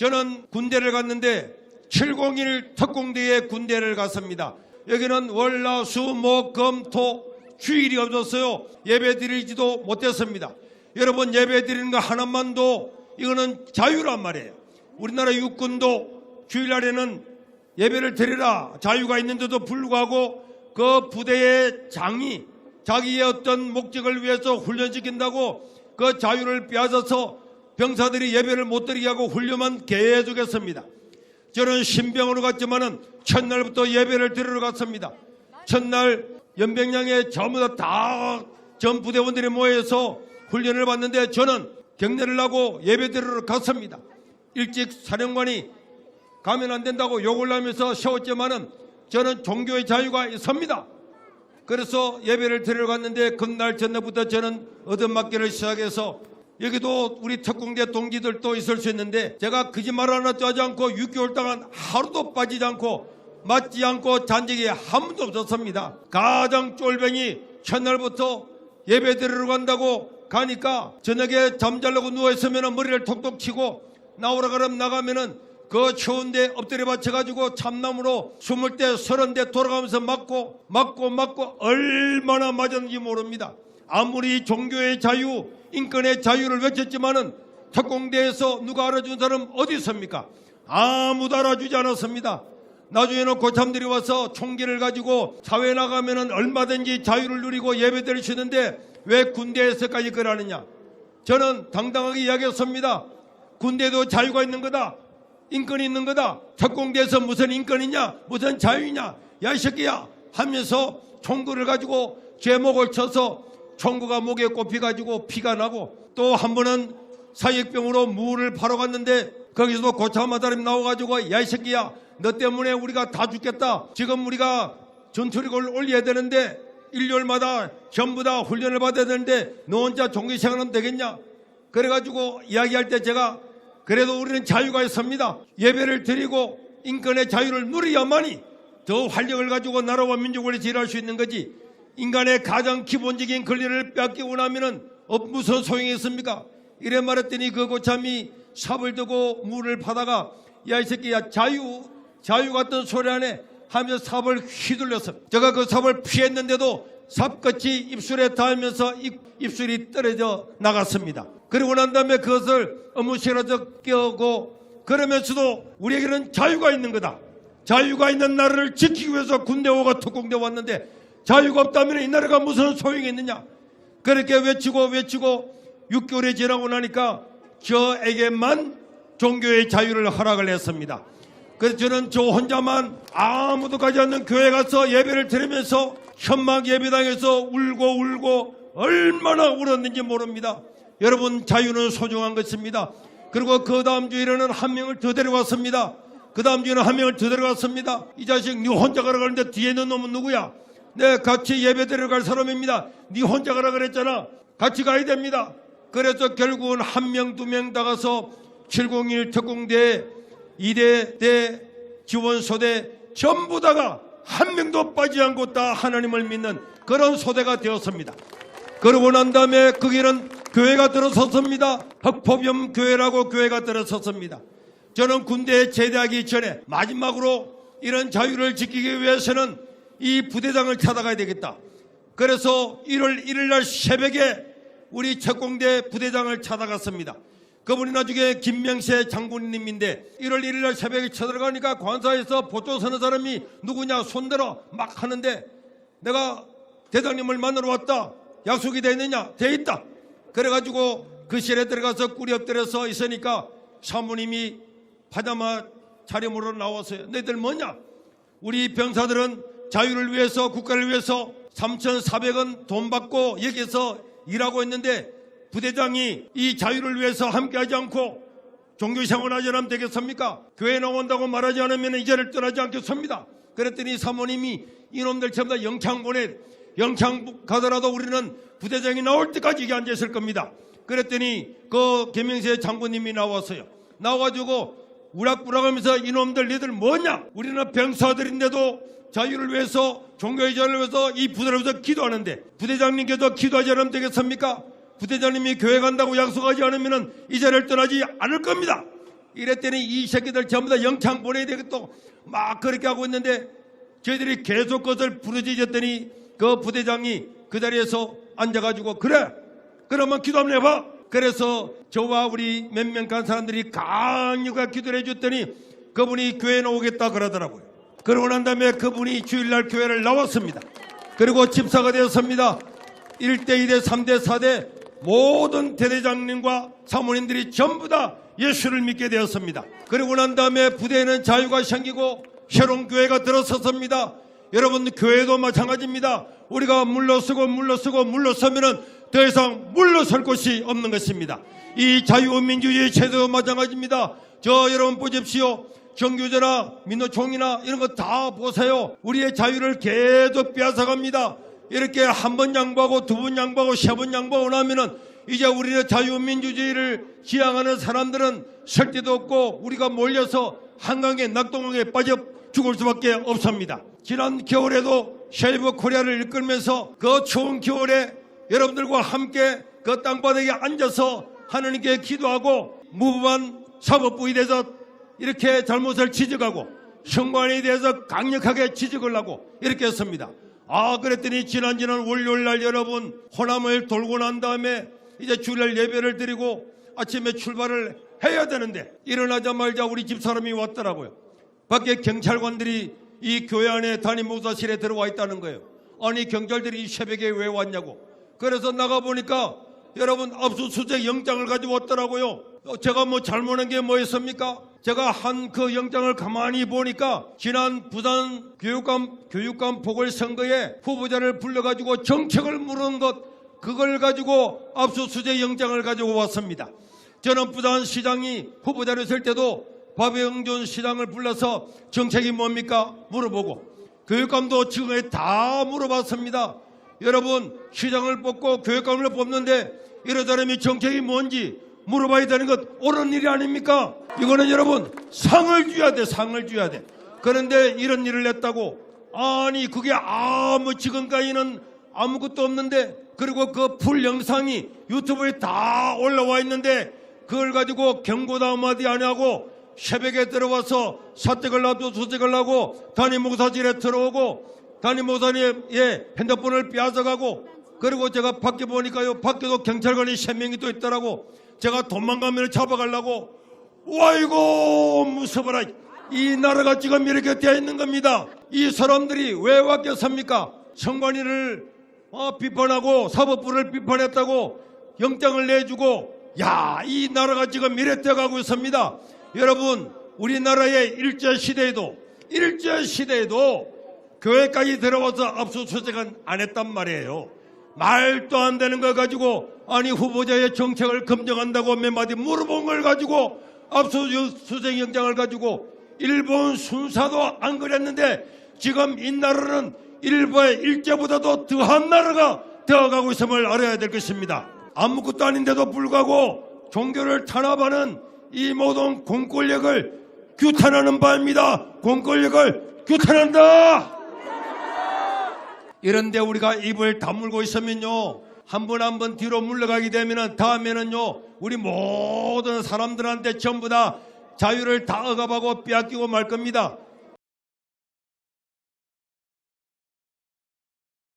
저는 군대를 갔는데 701 특공대에 군대를 갔습니다. 여기는 월화 수목금토 휴일이 없었어요. 예배 드리지도 못했습니다. 여러분 예배 드리는 거 하나만도 이거는 자유란 말이에요. 우리나라 육군도 주일날에는 예배를 드리라 자유가 있는데도 불구하고 그 부대의 장이 자기의 어떤 목적을 위해서 훈련시킨다고 그 자유를 빼앗아서 병사들이 예배를 못 드리게 하고 훈련만 계속했습니다. 저는 신병으로 갔지만은 첫날부터 예배를 드리러 갔습니다. 첫날 연병장에 전부 다 전 부대원들이 모여서 훈련을 받는데 저는 경례를 하고 예배 드리러 갔습니다. 일찍 사령관이 가면 안 된다고 욕을 하면서 세웠지만은 저는 종교의 자유가 있습니다. 그래서 예배를 드리러 갔는데 그날 전날부터 저는 얻어맞기를 시작해서 여기도 우리 특공대 동기들도 있을 수 있는데 제가 거짓말 하나도 하지 않고 6개월 동안 하루도 빠지지 않고 맞지 않고 잔 적이 한 번도 없었습니다. 가장 쫄병이 첫날부터 예배 드리러 간다고 가니까 저녁에 잠자려고 누워있으면 머리를 톡톡 치고 나오라 그러면 나가면은 그 추운데 엎드려 받쳐가지고 참나무로 스물 대 서른 대 돌아가면서 맞고 맞고 맞고 얼마나 맞았는지 모릅니다. 아무리 종교의 자유, 인권의 자유를 외쳤지만은 특공대에서 누가 알아준 사람 어디 있습니까? 아무도 알아주지 않았습니다. 나중에는 고참들이 와서 총기를 가지고 사회 나가면은 얼마든지 자유를 누리고 예배 드릴 수 있는데 왜 군대에서까지 그러느냐? 저는 당당하게 이야기했습니다. 군대도 자유가 있는 거다. 인권이 있는 거다. 특공대에서 무슨 인권이냐? 무슨 자유냐? 야, 이 새끼야! 하면서 총구를 가지고 제목을 쳐서 총구가 목에 꼽혀가지고 피가 나고 또 한 번은 사익병으로 무를 파러 갔는데 거기서도 고참마다림 나와가지고 야, 이 새끼야! 너 때문에 우리가 다 죽겠다. 지금 우리가 전투력을 올려야 되는데 일요일마다 전부 다 훈련을 받아야 되는데 너 혼자 종교 생활하면 되겠냐? 그래가지고 이야기할 때 제가 그래도 우리는 자유가 있습니다. 예배를 드리고 인권의 자유를 누려야만이 더 활력을 가지고 나라와 민족을 지휘할 수 있는 거지. 인간의 가장 기본적인 권리를 뺏기고 나면은 어, 무슨 소용이 있습니까? 이래 말했더니 그 고참이 삽을 두고 물을 파다가 야 이 새끼야 자유 자유 같은 소리 안에 하면서 삽을 휘둘렸어. 제가 그 삽을 피했는데도 삽같이 입술에 닿으면서 입, 입술이 떨어져 나갔습니다. 그리고 난 다음에 그것을 어무실어서 끼고 그러면서도 우리에게는 자유가 있는 거다. 자유가 있는 나라를 지키기 위해서 군대호가 특공대 왔는데 자유가 없다면 이 나라가 무슨 소용이 있느냐. 그렇게 외치고 외치고 6개월이 지나고 나니까 저에게만 종교의 자유를 허락을 했습니다. 그래서 저는 저 혼자만 아무도 가지 않는 교회 가서 예배를 드리면서 현막 예배당에서 울고 울고 얼마나 울었는지 모릅니다. 여러분 자유는 소중한 것입니다. 그리고 그 다음 주일에는 한 명을 더 데려갔습니다. 그 다음 주에는 한 명을 더 데려갔습니다. 이 자식 네 혼자 그러는데 뒤에 있는 놈은 누구야? 네 같이 예배 데려갈 사람입니다. 네 혼자 가라 그랬잖아. 같이 가야 됩니다. 그래서 결국은 한 명 두 명 나가서 701 특공대 2대 대 지원소대 전부 다가 한 명도 빠지지 않고 다 하나님을 믿는 그런 소대가 되었습니다. 그러고 난 다음에 거기는 교회가 들어섰습니다. 흑포병 교회라고 교회가 들어섰습니다. 저는 군대에 제대하기 전에 마지막으로 이런 자유를 지키기 위해서는 이 부대장을 찾아가야 되겠다. 그래서 1월 1일 날 새벽에 우리 특공대 부대장을 찾아갔습니다. 그분이 나중에 김명세 장군님인데 1월 1일 날 새벽에 쳐들어가니까 관사에서 보조 서는 사람이 누구냐 손들어 막 하는데 내가 대장님을 만나러 왔다. 약속이 돼 있느냐? 돼 있다. 그래가지고 그 실에 들어가서 꿀이 엎드려서 있으니까 사모님이 파자마 차림으로 나왔어요. 너희들 뭐냐? 우리 병사들은 자유를 위해서 국가를 위해서 3,400원 돈 받고 여기서 일하고 있는데 부대장이 이 자유를 위해서 함께하지 않고 종교 생활하지 않으면 되겠습니까? 교회 나온다고 말하지 않으면 이 자리를 떠나지 않겠습니다. 그랬더니 사모님이 이놈들 전부 다 영창 보내 영창 가더라도 우리는 부대장이 나올 때까지 여기 앉아 있을 겁니다. 그랬더니 그 김명세 장군님이 나왔어요. 나와가지고 우락부락하면서 이놈들 니들 뭐냐? 우리는 병사들인데도 자유를 위해서 종교의 자유를 위해서 이 부대를 위해서 기도하는데 부대장님께서 기도하지 않으면 되겠습니까? 부대장님이 교회 간다고 약속하지 않으면 이 자리를 떠나지 않을 겁니다. 이랬더니 이 새끼들 전부 다 영창 보내야 되겠다 막 그렇게 하고 있는데 저희들이 계속 그것을 부르짖었더니 그 부대장이 그 자리에서 앉아가지고 그래 그러면 기도 한번 해봐 그래서 저와 우리 몇명 간 사람들이 강력하게 기도를 해줬더니 그분이 교회에 오겠다 그러더라고요 그러고 난 다음에 그분이 주일날 교회를 나왔습니다 그리고 집사가 되었습니다 1대 2대 3대 4대 모든 대대장님과 사모님들이 전부 다 예수를 믿게 되었습니다. 그리고 난 다음에 부대에는 자유가 생기고 새로운 교회가 들어섰습니다. 여러분 교회도 마찬가지입니다. 우리가 물러서고 물러서고 물러서면은 더 이상 물러설 곳이 없는 것입니다. 이 자유민주주의 체제도 마찬가지입니다. 저 여러분 보십시오. 정규제나 민노총이나 이런 거 다 보세요. 우리의 자유를 계속 빼앗아갑니다. 이렇게 한 번 양보하고 두 번 양보하고 세 번 양보하고 나면은 이제 우리는 자유민주주의를 지향하는 사람들은 설 데도 없고 우리가 몰려서 한강에 낙동강에 빠져 죽을 수밖에 없습니다. 지난 겨울에도 쉐이브 코리아를 이끌면서 그 추운 겨울에 여러분들과 함께 그 땅바닥에 앉아서 하나님께 기도하고 무부한 사법부에 대해서 이렇게 잘못을 지적하고 성관에 대해서 강력하게 지적을 하고 이렇게 했습니다. 아 그랬더니 지난 지난 월요일 날 여러분 호남을 돌고 난 다음에 이제 주일날 예배를 드리고 아침에 출발을 해야 되는데 일어나자마자 우리 집사람이 왔더라고요. 밖에 경찰관들이 이 교회 안에 담임 목사실에 들어와 있다는 거예요. 아니 경찰들이 이 새벽에 왜 왔냐고. 그래서 나가 보니까 여러분 압수수색 영장을 가지고 왔더라고요. 어, 제가 뭐 잘못한 게 뭐였습니까? 제가 한 그 영장을 가만히 보니까 지난 부산 교육감 교육감 보궐선거에 후보자를 불러가지고 정책을 물은 것 그걸 가지고 압수수색 영장을 가지고 왔습니다. 저는 부산시장이 후보자를 설 때도 박영준 시장을 불러서 정책이 뭡니까 물어보고 교육감도 지금에 다 물어봤습니다. 여러분 시장을 뽑고 교육감을 뽑는데 이런 사람이 정책이 뭔지 물어봐야 되는 것 옳은 일이 아닙니까? 이거는 여러분 상을 줘야 돼 상을 줘야 돼 그런데 이런 일을 했다고 아니 그게 아무 지금까지는 아무것도 없는데 그리고 그 풀 영상이 유튜브에 다 올라와 있는데 그걸 가지고 경고도 한마디 안 하고 새벽에 들어와서 사택을 놔도 수색을 하고 담임 목사실에 들어오고 담임 목사님의 핸드폰을 빼앗아가고 그리고 제가 밖에 보니까요 밖에도 경찰관이 세 명이 또 있더라고. 제가 도망가면 잡아가려고 와이고 무서워라. 이 나라가 지금 이렇게 되어 있는 겁니다. 이 사람들이 왜 왔겠습니까? 선관위를 어, 비판하고 사법부를 비판했다고 영장을 내주고 야 이 나라가 지금 이래 되어가고 있습니다. 여러분 우리나라의 일제 시대에도 일제 시대에도 교회까지 들어와서 압수수색은 안 했단 말이에요. 말도 안 되는 걸 가지고 아니 후보자의 정책을 검증한다고 몇 마디 물어본 걸 가지고 압수수색 영장을 가지고 일본 순사도 안 그랬는데 지금 이 나라는 일본의 일제보다도 더한 나라가 되어가고 있음을 알아야 될 것입니다. 아무것도 아닌데도 불구하고 종교를 탄압하는 이 모든 공권력을 규탄하는 바입니다. 공권력을 규탄한다. 이런데 우리가 입을 다물고 있으면요. 한 번 한 번 뒤로 물러가게 되면은 다음에는요. 우리 모든 사람들한테 전부 다 자유를 다 억압하고 빼앗기고 말 겁니다.